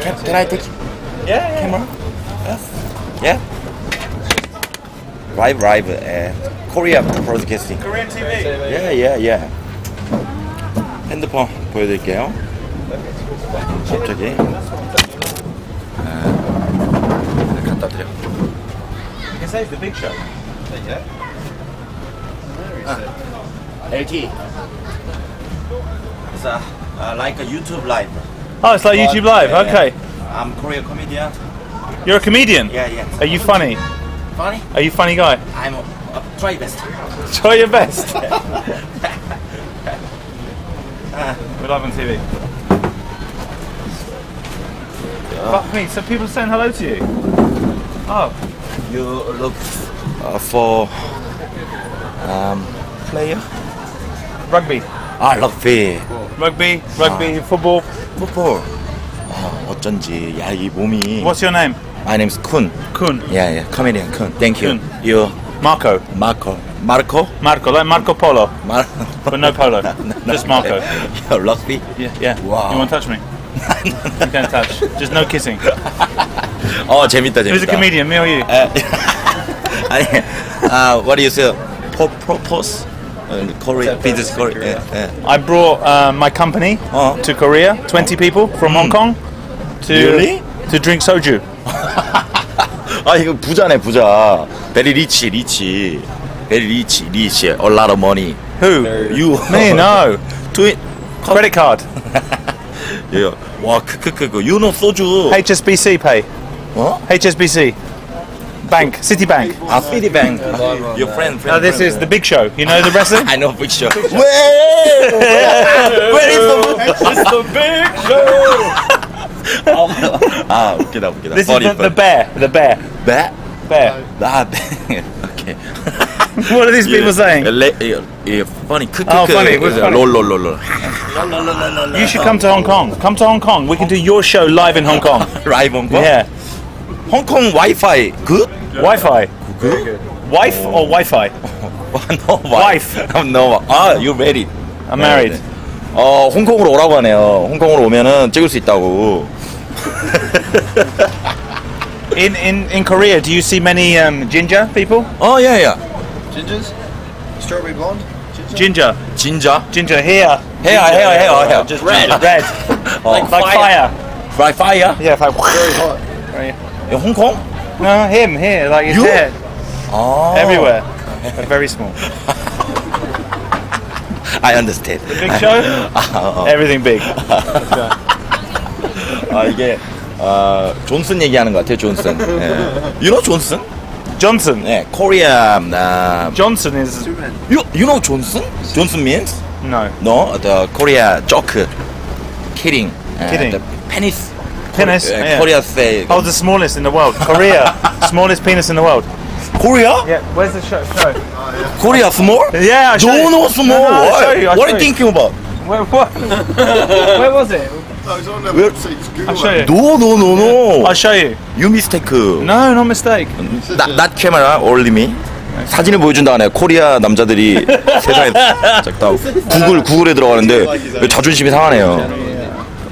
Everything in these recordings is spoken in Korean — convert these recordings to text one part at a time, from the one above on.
Can, can I take Yeah, yeah. camera? Yes. Yeah. Live, live, uh, Korea broadcasting. Korean TV. Yeah, yeah, yeah. 핸드폰 보여드릴게요. 갑자기. 아, 갖다 드려. You can say it's the big show. LT. It's uh, uh, like a YouTube live. Oh, it's like YouTube Live. Yeah, yeah. Okay. I'm Korean comedian. You're a comedian. Yeah, yeah. Are you funny? Funny? Are you a funny guy? I'm a, a try best. Try your best. We're live on TV. Fuck me. So people are saying hello to you. Oh, You look uh, for um, player? rugby, 아, rugby. rugby, rugby, football. football. 아, 어쩐지 야 이 몸이. What's your name? My name's Kun. Kun. Yeah, yeah. Comedian Kun. Thank you. Kun. You Marco. Marco. Marco? Marco, like Marco Polo, Mar. but no polo. Just Marco. Yeah, rugby. Yeah, yeah. Wow. You want to touch me? You can't touch. Just no kissing. 어 재밌다 재밌다. Who's a comedian? Me or you? 에, 아니, 아, what do you say? Pro, propose? Uh, Korea, business Korea. 예, 예. I brought uh, my company Oh. to Korea. Twenty people from Hong Kong to Really? to drink soju. 아 이거 부자네 부자. Very rich, rich. Very rich, rich. A lot of money. Who? You. Me? No. 트윈. Credit card. 예. 와 크크크크. You know 소주. HSBC pay. 어? HSBC. Bank, Citibank. Ah, Citibank. Your friend, friend. Oh, this friend. is the Big Show. You know the wrestler? I know Big Show. Where? Where is the, it's the Big Show? ah, get up, get up. This Body is the, the, bear. The bear. Bear. Bear. Ah, bear. okay. what are these people yeah. saying? Yeah, yeah, funny. Oh, funny. Lo, lo, lo, lo. You should come to Hong Kong. Come to Hong Kong. We can do your show live in Hong Kong. live Hong Kong. Yeah. 홍콩 와이파이 굿? Wi-Fi. Wife or Wi-Fi? no Wife. no. 아, you married. I'm married. 어, 홍콩으로 오라고 하네요. 홍콩으로 오면은 찍을 수 있다고. In in in Korea, do you see many um, ginger people? 어, 예, 예. Gingers? Strawberry blonde? Ginger. 진짜? Ginger here. 헤어, 헤어, 헤어, 헤어. Just red. Red. 어, Like fire. Fry fire? Yeah, like Very hot. 예, 홍콩? No, him here, like his You? hair 아. everywhere. But very small. I understand. Big show. 아, 어. Everything big. 아 이게 아 존슨 얘기하는 것 같아요 존슨. 예. You know 존슨? Johnson. 네, 코리아 아 Johnson is you you know 존슨? 존슨 means no no the Korea joke kidding. 예, Kidding. the penis. Penis, 예, yeah. Korea say. Oh, the smallest in the world. Korea, smallest penis in the world. Korea? Yeah, where's the show? show? Korea small? Yeah, No, you. no, small. No, no, I'll What, show you, what are you thinking about? Where, what? Where was it? Oh, it's on there. Where- Google I'll show you. No, no, no, no. I'll show you. You mistake. No, not mistake. Not, not camera, only me. 사진을 보여준다 하네. 코리아 남자들이 세상에. 구글 구글에 들어가는데 자존심이 상하네요.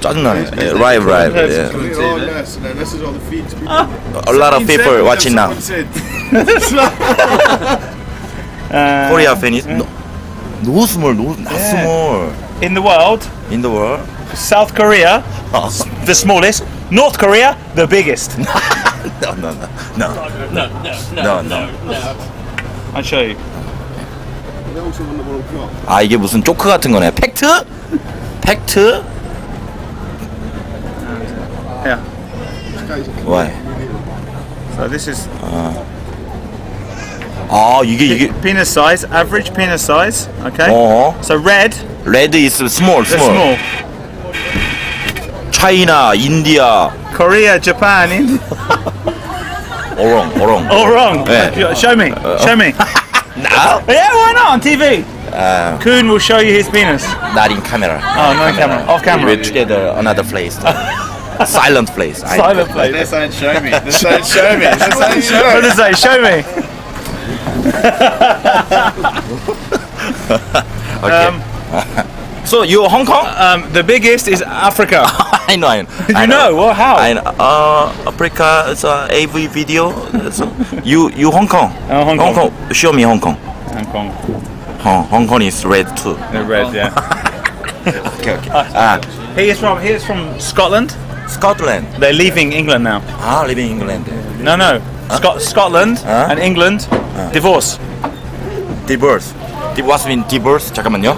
짜증나네. 예, Right, right. 예. Oh, yes. And then this is all the feeds. People. A lot of people watching now. Someone said. Uh, Korea fan is no, no small, no not Yeah. small in the world, in the world. South Korea, 어. the smallest. North Korea, the biggest. No, no, no, no, no, no. I'll show you. They also won the World Cup. 아 이게 무슨 조크 같은 거네. 팩트? 팩트? Yeah. Why? So this is. Uh. Oh, you get, you get penis size, average penis size. Okay. Uh -huh. So red. Red is small, small. small. China, India. Korea, Japan. India. all wrong, all wrong. All wrong. Yeah. Show me, show me. no. Yeah, why not on TV? Uh, Kuhn will show you his penis. Not in camera. Oh, no in camera. camera. Off camera. We're together another place. Silent place. Silent place. This ain't show me. This ain't show me. This ain't show What me. does it say? Show me. Okay. Um, So you are Hong Kong? Um, the biggest is Africa. I know. I know. you I know? Well, how? I know. Uh, Africa is a AV video. So you you Hong Kong. Oh, Hong Kong. Show me Hong Kong. Hong Kong. Hong, Hong Kong is red too. The red, yeah. Okay, okay. Ah, he is from he is from Scotland. Scotland. They're leaving England now. Ah, living in England. No, no. Scot- Scotland Huh? and England divorce. Divorce. Di- What's mean divorce? 잠깐만요.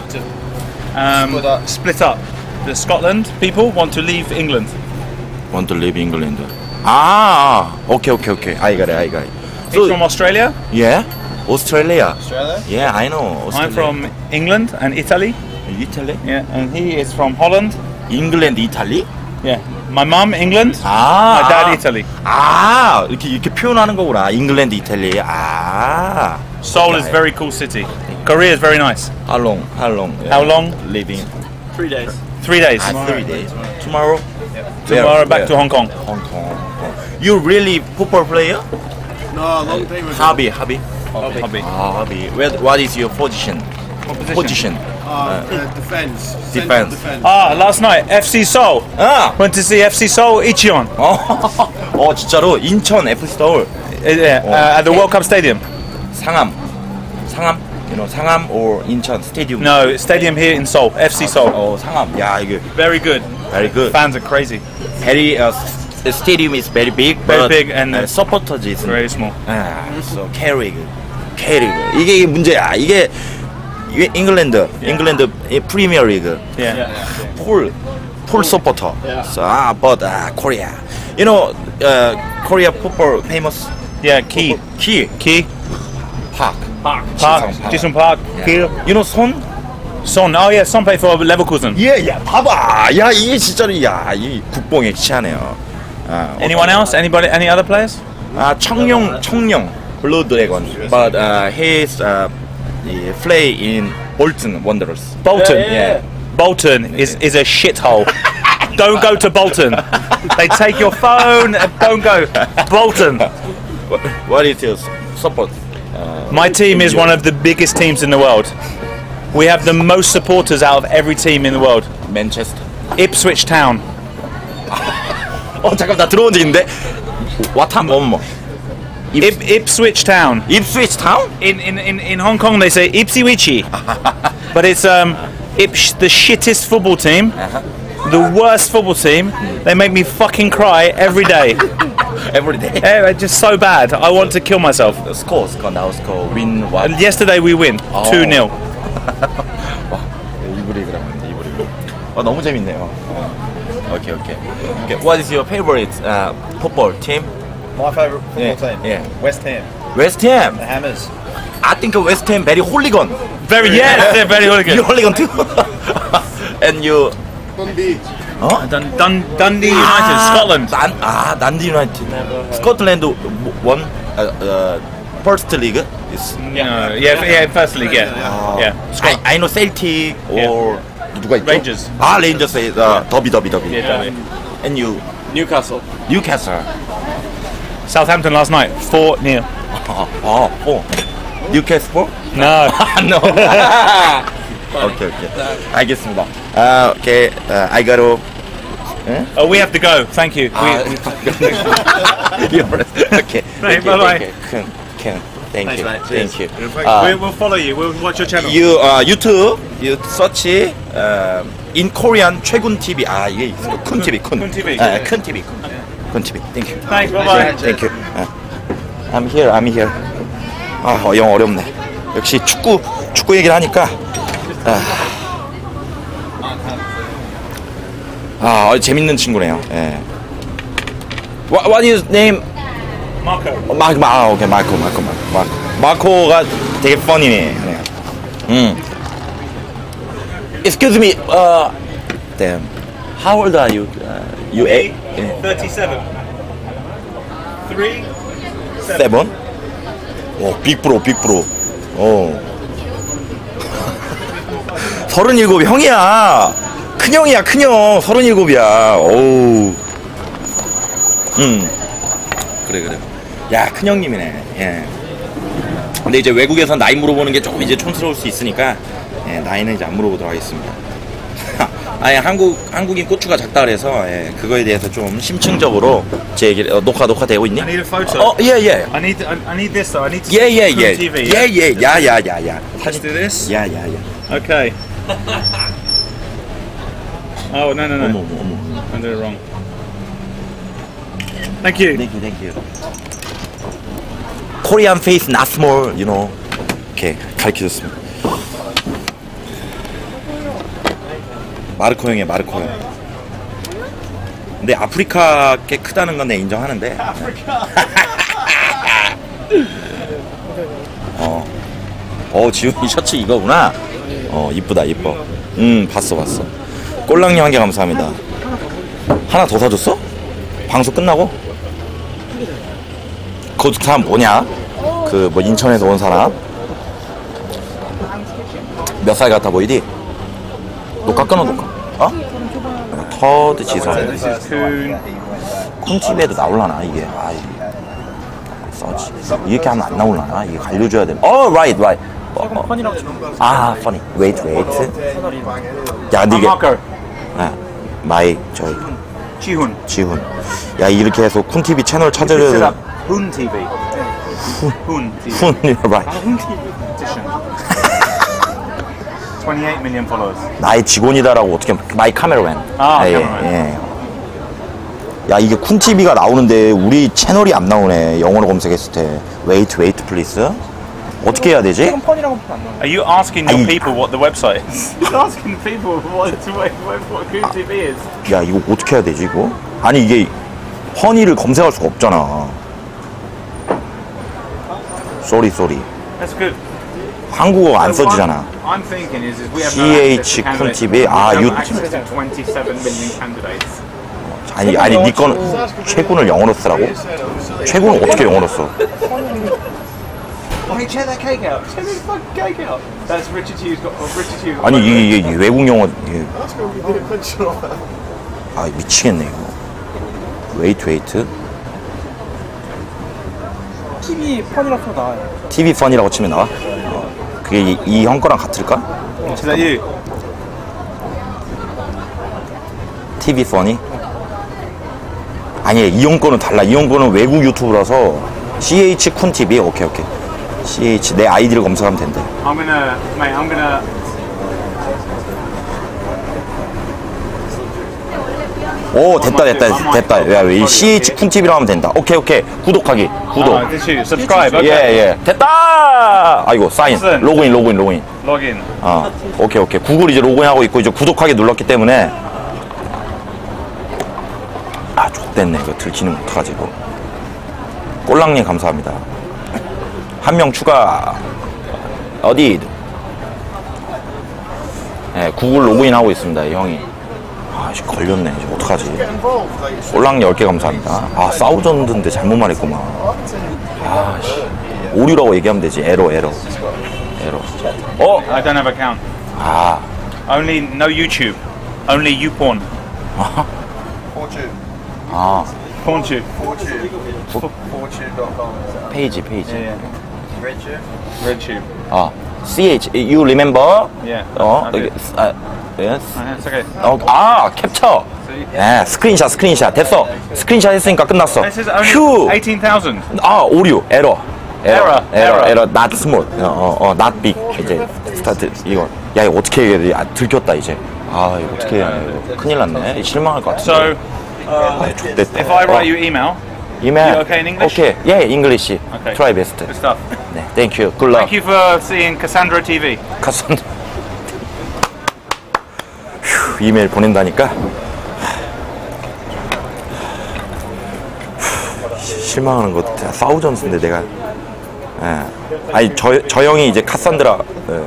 Um, Split up. split up. The Scotland people want to leave England. Want to live England. Ah, okay, okay, okay. I got it. I got it. He's from Australia. yeah, Australia. Australia? Yeah, I know. Australia. I'm from England and Italy. Italy. Yeah, and he is from Holland. England, Italy. Yeah. My mum England. 아, My dad Italy. 아, 이렇게 이렇게 표현하는 거구나. 잉글랜드, 이탈리. 아. Seoul is a very cool city. Korea is very nice. How long? How long? How long? Living. Three days. Three days. Ah, three days. Tomorrow. Tomorrow back to Where? Hong Kong. Hong Kong. You really football player? No, long time ago. Hobby, hobby. Hobby. Ah, hobby. Where, what is your position? Position. Uh, uh, defense. Central Defense. defense. Ah, last night FC Seoul. 아. Went to see FC Seoul Icheon. 어, 어 진짜로 인천 FC 서울 Uh, yeah, uh, at the World Cup Stadium. 상암 상암 you know 상암 or 인천 스테디움 No, stadium here in Seoul. FC Seoul. 어 상암 야 이게 Very good. very good Fans are crazy. very uh, the stadium is very big Very but, big and, uh, uh, supporters is Very small. 아 so carry good carry good 이게 이게 문제야 이게 이게 잉글랜드 잉글랜드 이 프리미어 리그 Yeah. 폴폴 서포터 so ah but uh, Korea you know uh, Korea football famous Yeah, Key. 키 Key. Park Park. Park. Jisung Park. Kiel. you know 손 Son. Oh yeah, Son played for Leverkusen. 예, 야, 봐봐. 야, 이게 진짜로, 야, 이 국뽕에 취하네요. 아, Anyone else? Anybody? Any other players? 아, 청룡, 청룡, 블루 드래곤. But uh, he's uh, he play in Bolton Wanderers. Bolton. yeah. Bolton is is a shithole. don't go to Bolton. they take your phone. and Don't go. Bolton. What, what is your support? My team is one of the biggest teams in the world. We have the most supporters out of every team in the world. 맨체스터. Ipswich Town. 어, 잠깐 나 들어온 적 있는데. 와탐 엄 머. Ip, Ipswich Town. 입스위치 타운? In, in, in, in Hong Kong they say Ipswichi. but it's um Ips the shittest football team. The worst football team. They make me fucking cry every day. Everyday. Eh, just so bad. I want to kill myself. 스코어, 스코어, 나우 스코어, 윈, 와. And yesterday we win 2 0. 이불이 그러면 이불이. 어 너무 재밌네요. 어. 오케이 오케이. Okay. What is your favorite uh, football team? My favourite football Yeah, team? yeah. West Ham. West Ham. The Hammers. I think West Ham very hooligan. Very, yeah, they're very You hooligan. hooligan too. and you. Dundee. 어? Dun, Dun, Dundee United, Scotland. 난, 아 난디 유나이티드. 스코틀랜드 원 uh, uh, first league is. Yeah, yeah, yeah, first league, yeah. Yeah. I, I know Celtic or 누가 있죠? Rangers. 아 레인저스 uh, 더비 더비 더비. Yeah, Derby. And you Newcastle. Newcastle. Southampton last night, 4 0. 아, 아, 어. Newcastle? No. no. 오케이 오케이. 알겠습니다. 아 오케이. 아, I gotta. Oh, we have to go. Thank you. 아, We, 오케이. Right, bye-bye. 큰, 큰. Thank you. mate. Thank you. we, 아, we'll follow you. We'll watch your channel. you uh, YouTube you search uh, in Korean 최군 TV 아 이게 있어 큰 TV 큰. 큰 TV. 아, 큰 TV 큰. Thank you. Thanks, bye-bye. Thank you. 아. I'm here. I'm here. 아, 어, 영어 어렵네. 역시 축구 축구 얘기를 하니까 아, 아 어, 재밌는 친구네요. 예. What, what is name? Marco. 어, 마, 마, 아, 오케이, 마코, 마코, 마코, 마코. 마코가 되게 펀이네. 음. Excuse me, uh, damn. How old are you? Uh, you eight? 예. 37. 3 세븐? 오, 빅브로, 빅브로. 어. 서른일곱 형이야. 큰형이야, 큰형. 서른일곱이야. 어우. 음. 그래, 그래. 야, 큰형님이네. 예. 근데 이제 외국에서 나이 물어보는 게 조금 이제 촌스러울 수 있으니까, 예, 나이는 이제 안 물어보도록 하겠습니다. 아니 한국 한국인 고추가 작다 그래서 예, 그거에 대해서 좀 심층적으로 제 얘기를 어, 녹화 녹화 되고 있니? I need a photo. 어, 예, 예. I need I, I need this though. I need to 예, see 예, Cool 예. TV. 예, 예. 야, 야, 야, 야. Let's do this. 야, 야, 야. Okay. Oh no no no! 어머, 어머, 어머. I did it wrong. Thank you. Thank you, thank you. Korean face not small, you know. 이렇게 가르쳐줬습니다. 마르코 형이에요, 마르코 형. 근데 아프리카 꽤 크다는 건 내 인정하는데. 어. 어, 지훈이 셔츠 이거구나. 어, 이쁘다, 이뻐. 음, 봤어, 봤어. 꼴랑님 한 개 감사합니다. 하나 더 사줬어? 방송 끝나고? 그 사람 뭐냐? 그 뭐 인천에서 온 사람 몇 살 같아 보이디? 끊어 녹화 어? 터드 Coon. 콘집에도 나올라나 이게 아이 써지 이렇게 하면 안 나올라나 이게 알려줘야 돼. 어 right right 어, 어. 아 funny wait wait 야 Marco. 아, 마이 저 Chihun. 지훈 야 이렇게 해서 쿤TV 채널 up Hoon TV. Hoon TV. 훈 right. 28 million followers. 나의 직원이다라고 어떻게 마이 카메라맨. 아, 예, 카메라맨. 예. 야 이게 쿤TV가 나오는데 우리 채널이 안 나오네. 영어로 검색했을 때. Wait, wait, please. 어떻게 해야 되지? Are you asking your 아니. people what the website is? You're asking people what, what, what Coon TV is. 야 이거 어떻게 해야 되지 이거? 아니 이게 허니를 검색할 수가 없잖아. 쏘리 쏘리. That's good. 한국어가 안 써지잖아. CH candidates. TV. 아, 유- access to 27 million candidates. 아니 아니 네 거는 최군을 영어로 쓰라고? 최군은 어떻게 영어로 써? Oh, hey, check that cake out. Check this fucking cake out. That's Richard Hughes got. Oh, Richard Hughes. 아니 이게, 이게 외국 영어 이게. 아 미치겠네 이거 웨이트 웨이트 TV 펀이라서 나와요. TV 펀이라고 치면 나와? 어, 그게 이, 이 형 거랑 같을까? that you? TV 펀이? 아니 이형 거는 달라 이형 거는 외국 유튜브라서 CH 쿤 TV 오케이 오케이 CH 내 아이디를 검색하면 된대 I'm gonna, mate. I'm gonna. 오 됐다 됐다 됐다 야이 CH 쿤 TV라고 하면 된다 오케이 오케이 구독하기 구독 you subscribe? Okay. 예예 됐다 아이고 사인 무슨? 로그인 로그인 로그인 in. 아, 오케이, 오케이. 구글 이제 로그인하고 있고, 이제 구독하기 눌렀기 때문에. 아, 좆됐네. 이거 들키는 거 어떡하지, 이거. 꼴랑님 감사합니다. 한 명 추가. 어디? 예, 구글 로그인하고 있습니다, 이 형이. 아, 씨, 걸렸네. 이제 어떡하지. 꼴랑님 10개 감사합니다. 아, 사우전드인데 잘못 말했구만. 아, 씨. 오류라고 얘기하면 되지. 에러, 에러. 에러. 어? I don't have account. 아, Only no YouTube. Only YouPorn. Fortune. 아. PornTube. Fortune. Fortune.com. 페이지 페이지 Yeah. Richard. RedTube. 아 CH you remember Yeah. 어. 여기 아 yes Uh, It's okay. 어, 아 캡처? 네 스크린샷 스크린샷 됐어 스크린샷 했으니까 끝났어 This is only 휴 18,000. 아 오류 에러 Error, 에러 error. 에러 not small 어어 어, not big 이제 스타트 이거 야 이거 어떻게 해야 돼 아, 들켰다 이제 아 이거 어떻게 해야 돼 이거 큰일 났네 실망할 것 So, 같은데 아 좋됐다 if I write you email, 이메일 you okay in English? 오케이 예 잉글리시 Okay. try best good stuff. 네 땡큐 굿럭 Thank you for seeing Cassandra TV. 가선 휴, 이메일 보낸다니까 휴, 실망하는 것 같아 사우전스인데 내가 예. 아니 저, 저 형이 이제 카산드라 예.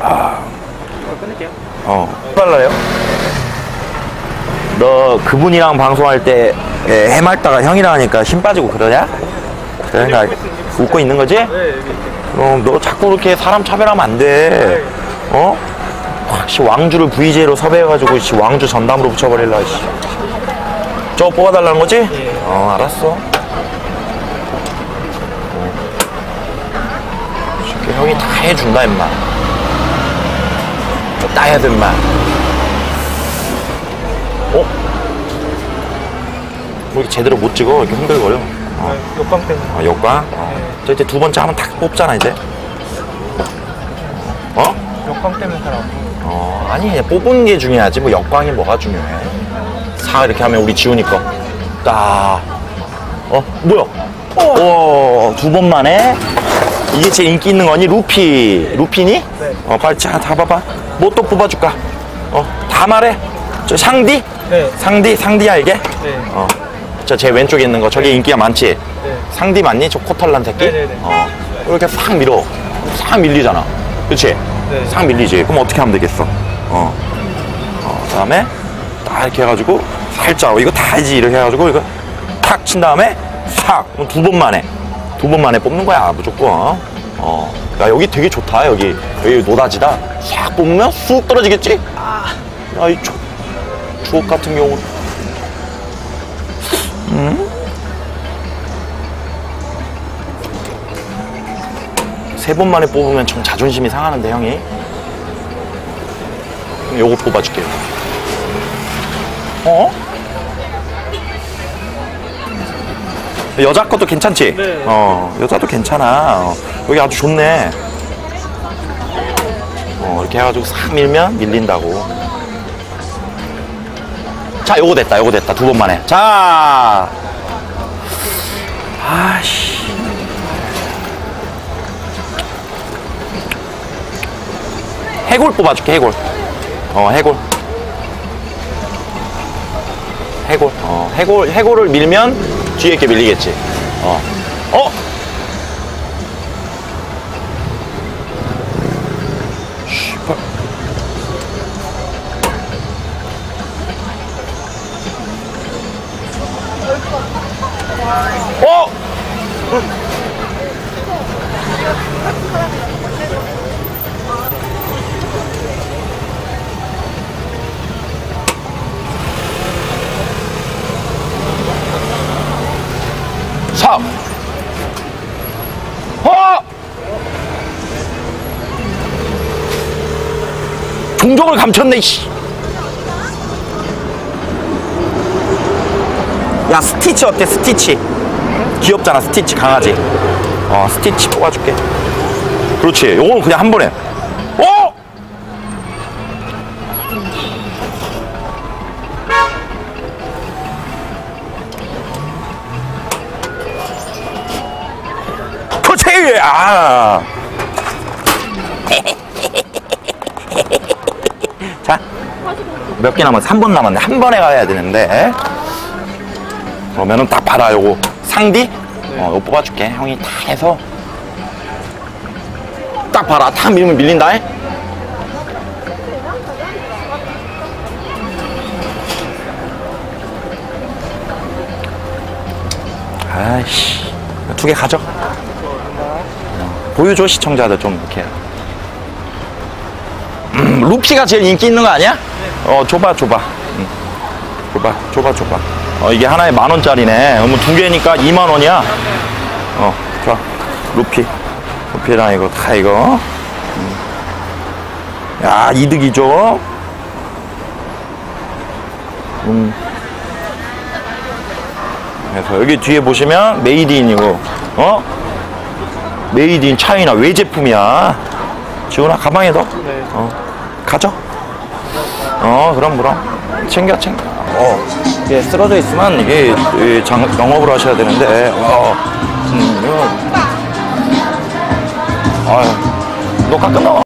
아, 어 빨라요? 너 그분이랑 방송할 때 예, 해맑다가 형이랑 하니까 힘 빠지고 그러냐? 그러니까 웃고 있는 거지? 그럼 너 자꾸 그렇게 사람 차별하면 안 돼. 어? 확, 씨, 왕주를 VJ로 섭외해가지고, 씨, 왕주 전담으로 붙여버릴라, 씨. 저거 뽑아달라는 거지? 어, 알았어. 어. 쉽게 형이 다 해준다, 임마. 따야 된마. 어? 뭐 이렇게 제대로 못 찍어? 이렇게 흔들거려. 어. 역광 때문에. 아, 역광? 어. 저 이제 두 번째 하면 탁 뽑잖아, 이제. 어? 역광 때문에 잘안 보여. 어, 아니, 그냥 뽑은 게 중요하지. 뭐 역광이 뭐가 중요해. 사 이렇게 하면 우리 지훈이 거. 딱. 어, 뭐야? 오, 두번 만에. 이게 제일 인기 있는 거니? 루피. 루피니? 네. 어, 빨리 자, 다 봐봐. 뭐 또 뽑아줄까? 어, 다 말해. 저 상디? 네. 상디? 상디야, 이게? 네. 어. 저 제 왼쪽에 있는 거, 저게 인기가 많지? 네. 상디 맞니? 저 코털란 새끼? 네네네. 어. 이렇게 싹 밀어. 싹 밀리잖아. 그치? 네. 싹 밀리지. 그럼 어떻게 하면 되겠어? 어. 어, 그 다음에 딱 이렇게 해가지고 살짝, 이거 다 해지. 이렇게 해가지고 이거 탁 친 다음에 싹! 그럼 두번 만에. 두 번 만에 뽑는 거야, 무조건. 어. 야, 여기 되게 좋다, 여기. 여기 노다지다. 싹 뽑으면 쑥 떨어지겠지? 야, 이 조, 주옥 같은 경우. 세번 만에 뽑으면 좀 자존심이 상하는데 형이 요거 뽑아줄게요 어? 여자 것도 괜찮지? 네. 어 여자도 괜찮아 어, 여기 아주 좋네 어 이렇게 해가지고 싹 밀면 밀린다고 자 요거 됐다 요거 됐다. 두 번 만에. 자. 아씨. 해골 뽑아줄게 해골. 어 해골. 해골 어 해골 해골을 밀면 뒤에 게 밀리겠지. 어 어? 씨발. 어? 사. 어! 종족을 감췄네, 씨. 야, 스티치 어때, 스티치? 귀엽잖아, 스티치 강아지. 어, 스티치 뽑아줄게. 그렇지. 요거는 그냥 한 번에. 어! 그렇지! 아! 자, 몇 개 남았어? 한 번 남았네. 한 번에 가야 되는데. 그러면은 딱 봐라, 요거. 상디? 어, 이거 뽑아줄게. 형이 다 해서. 딱 봐라. 탁 밀면 밀린다. 잉? 아이씨. 두 개 가져. 보여줘, 시청자들 좀 이렇게. 음, 루피가 제일 인기 있는 거 아니야? 어, 줘봐, 줘봐. 음. 줘봐, 줘봐, 줘봐. 어, 이게 하나에 만 원짜리네. 그러면 두 개니까 2만 원이야. 어, 좋아. 루피. 루피랑 이거 다 이거. 음. 야, 이득이죠? 음. 그래서 여기 뒤에 보시면 메이드인이고, 어? 메이드인 차이나 외제품이야. 지훈아, 가방에 넣어. 네. 어, 가져. 어, 그럼, 그럼. 챙겨, 챙겨. 어, 이게 쓰러져 있으면 이게 이 장, 영업을 하셔야 되는데, 어, 음, 이거. 아유, 녹화 끊어.